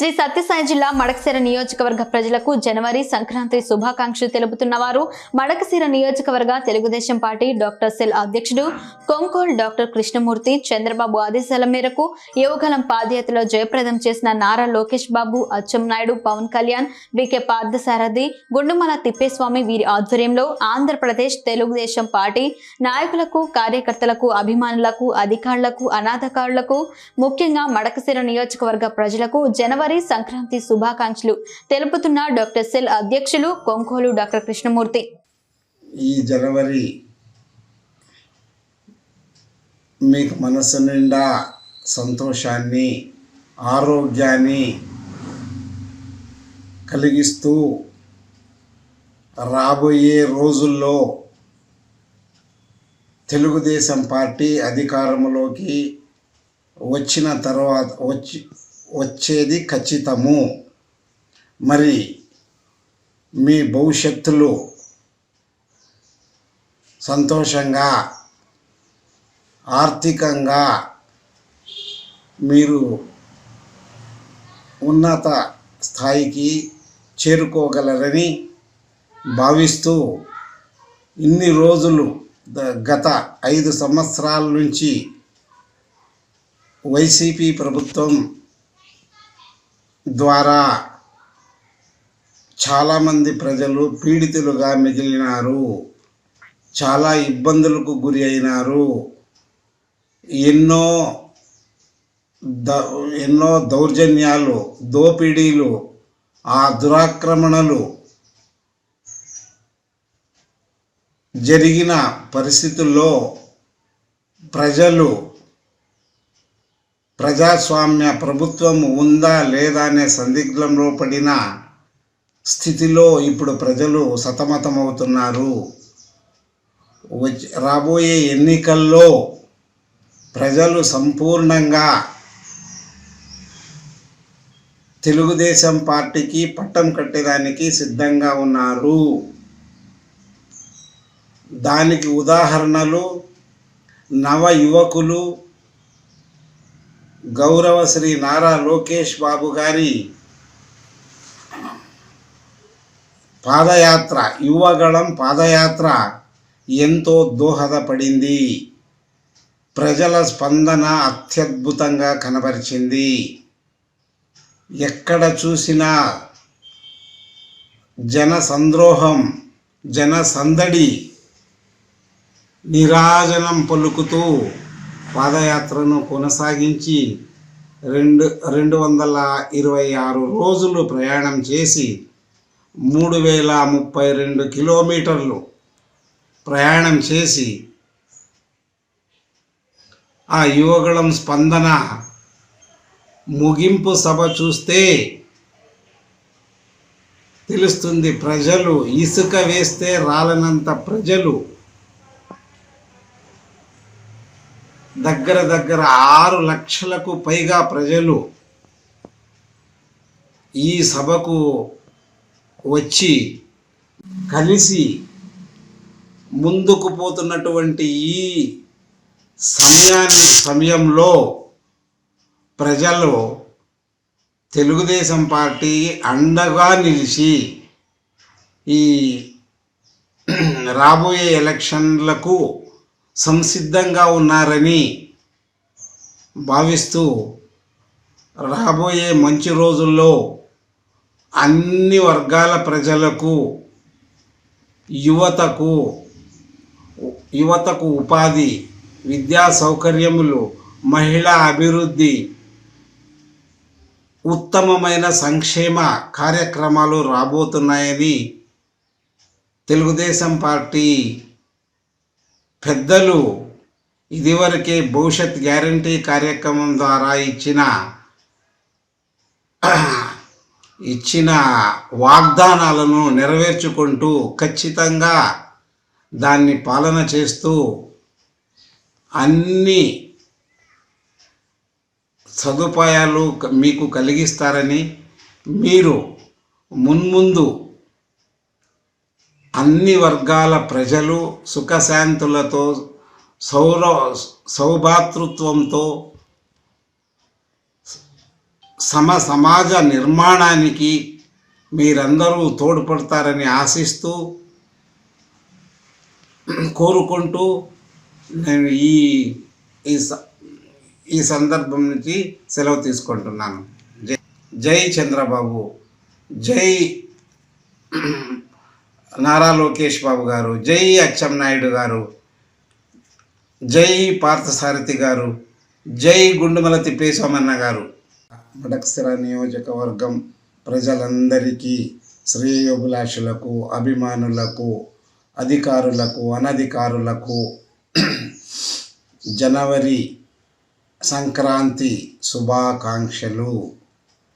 శ్రీ సత్యసాయి జిల్లా మడకశిర నియోజకవర్గ ప్రజలకు జనవరి సంక్రాంతి శుభాకాంక్షలు తెలుపుతున్న వారు మడకశిర నియోజకవర్గ తెలుగుదేశం పార్టీ డాక్టర్ సెల్ అధ్యక్షుడు కొంకోల్ డాక్టర్ కృష్ణమూర్తి చంద్రబాబు ఆదేశాల మేరకు యువగలం పాదయాత్రలో జయప్రదం చేసిన నారా లోకేష్ బాబు అచ్చెం నాయుడు పవన్ కళ్యాణ్ వికే పార్థసారథి గుండుమల తిప్పేస్వామి వీరి ఆధ్వర్యంలో ఆంధ్రప్రదేశ్ తెలుగుదేశం పార్టీ నాయకులకు కార్యకర్తలకు అభిమానులకు అధికారులకు అనాథకారులకు ముఖ్యంగా మడకశిర నియోజకవర్గ ప్రజలకు జనవరి సంక్రాంతి శుభాకాంక్షలు తెలుపుతున్న డాక్టర్ సెల్ అధ్యక్షులు కొంకోలు డాక్టర్ కృష్ణమూర్తి. ఈ జనవరి మీకు మనసు నిండా సంతోషాన్ని ఆరోగ్యాన్ని కలిగిస్తూ రాబోయే రోజుల్లో తెలుగుదేశం పార్టీ అధికారంలోకి వచ్చిన తర్వాత వచ్చి వచ్చేది ఖచ్చితము. మరి మీ భవిష్యత్తులో సంతోషంగా ఆర్థికంగా మీరు ఉన్నత స్థాయికి చేరుకోగలరని భావిస్తూ ఇన్ని రోజులు గత ఐదు సంవత్సరాల నుంచి వైసీపీ ప్రభుత్వం ద్వారా చాలామంది ప్రజలు పీడితులుగా మిగిలినారు. చాలా ఇబ్బందులకు గురి అయినారు. ఎన్నో ద ఎన్నో దౌర్జన్యాలు దోపిడీలు ఆ దురాక్రమణలు జరిగిన పరిస్థితుల్లో ప్రజలు ప్రజాస్వామ్య ప్రభుత్వం ఉందా లేదా అనే సందిగ్ధంలో పడిన స్థితిలో ఇప్పుడు ప్రజలు సతమతమవుతున్నారు. రాబోయే ఎన్నికల్లో ప్రజలు సంపూర్ణంగా తెలుగుదేశం పార్టీకి పట్టం కట్టేదానికి సిద్ధంగా ఉన్నారు. దానికి ఉదాహరణలు నవ యువకులు గౌరవ శ్రీ నారా లోకేష్ బాబు గారి పాదయాత్ర యువగళం పాదయాత్ర ఎంతో దోహదపడింది. ప్రజల స్పందన అత్యద్భుతంగా కనబరిచింది. ఎక్కడ చూసినా జన సంద్రోహం జన సందడి నిరాజనం పలుకుతూ పాదయాత్రను కొనసాగించి రెండు రెండు వందల ఇరవై ఆరు రోజులు ప్రయాణం చేసి మూడు వేల ముప్పై రెండు కిలోమీటర్లు ప్రయాణం చేసి ఆ యువగళం స్పందన ముగింపు సభ చూస్తే తెలుస్తుంది ప్రజలు ఇసుక వేస్తే రాలనంత ప్రజలు దగ్గర దగ్గర ఆరు లక్షలకు పైగా ప్రజలు ఈ సభకు వచ్చి కలిసి ముందుకు పోతున్నటువంటి ఈ సమయాన్ని సమయంలో ప్రజలు తెలుగుదేశం పార్టీ అండగా నిలిచి ఈ రాబోయే ఎలక్షన్లకు సంసిద్ధంగా ఉన్నారని భావిస్తూ రాబోయే మంచి రోజుల్లో అన్ని వర్గాల ప్రజలకు యువతకు యువతకు ఉపాధి విద్యా సౌకర్యములు మహిళా అభివృద్ధి ఉత్తమమైన సంక్షేమ కార్యక్రమాలు రాబోతున్నాయని తెలుగుదేశం పార్టీ పెద్దలు ఇదివరకే భవిష్యత్ గ్యారంటీ కార్యక్రమం ద్వారా ఇచ్చిన ఇచ్చిన వాగ్దానాలను నెరవేర్చుకుంటూ ఖచ్చితంగా దాన్ని పాలన చేస్తూ అన్ని సదుపాయాలు మీకు కలిగిస్తారని మీరు మున్ముందు అన్ని వర్గాల ప్రజలు సుఖశాంతులతో సౌర సౌభాతృత్వంతో సమ సమాజ నిర్మాణానికి మీరందరూ తోడ్పడతారని ఆశిస్తూ కోరుకుంటూ నేను ఈ ఈ స- ఈ సందర్భం నుంచి సెలవు తీసుకుంటున్నాను. జై జై చంద్రబాబు. జై నారా లోకేష్ బాబు గారు జై అచ్చెం నాయుడు గారు జై పార్థసారథి గారు జై గుండుమల తిప్పేశ్వమన్న గారు. మడక్సిర నియోజకవర్గం ప్రజలందరికీ శ్రేయోభిలాషులకు అభిమానులకు అధికారులకు అనధికారులకు జనవరి సంక్రాంతి శుభాకాంక్షలు.